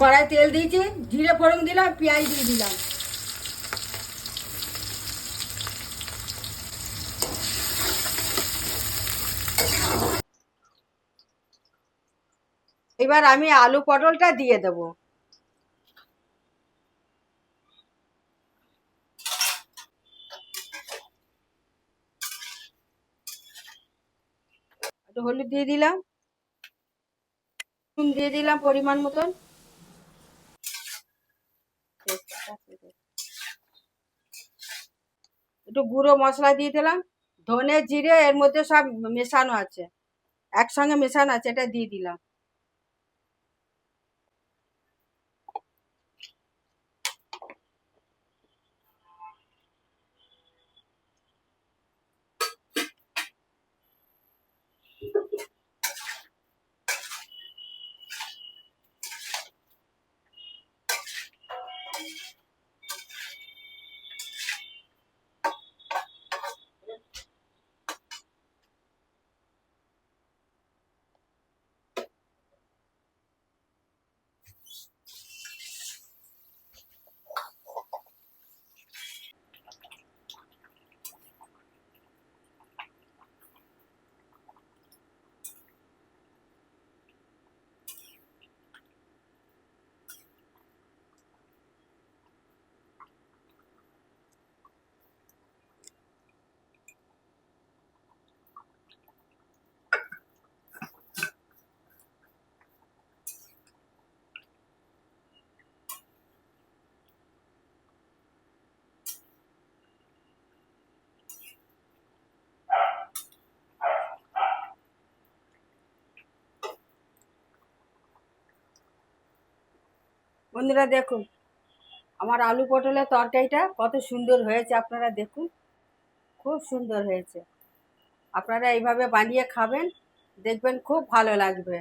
কড়াই তেল দিয়েছি, জিরে ফোড়ন দিলাম, পেঁয়াজ দিয়ে দিলাম। এবার আমি আলু পটলটা দিয়ে দেব। হলুদ দিয়ে দিলাম। দিয়ে দিলাম পরিমাণ মতন। একটু গুঁড়ো মশলা দিয়ে দিলাম, ধনে জিরে, এর মধ্যে সব মেশানো আছে। একসঙ্গে মেশানো আছে, এটা দিয়ে দিলাম। বন্ধুরা দেখুন, আমার আলু পটলের তরকারিটা কত সুন্দর হয়েছে, আপনারা দেখুন। খুব সুন্দর হয়েছে। আপনারা এইভাবে বানিয়ে খাবেন, দেখবেন খুব ভালো লাগবে।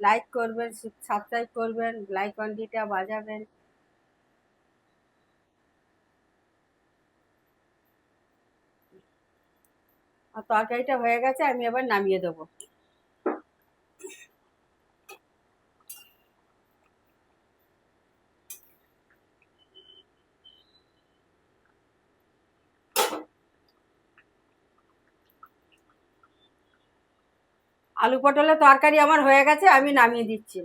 লাইক করবেন, সাবস্ক্রাইব করবেন, লাইক ঘন্টিটা বাজাবেন। আর তরকারিটা হয়ে গেছে, আমি এবার নামিয়ে দেবো। আলু পটলের তরকারি আমার হয়ে গেছে আমি নামিয়ে দিচ্ছি।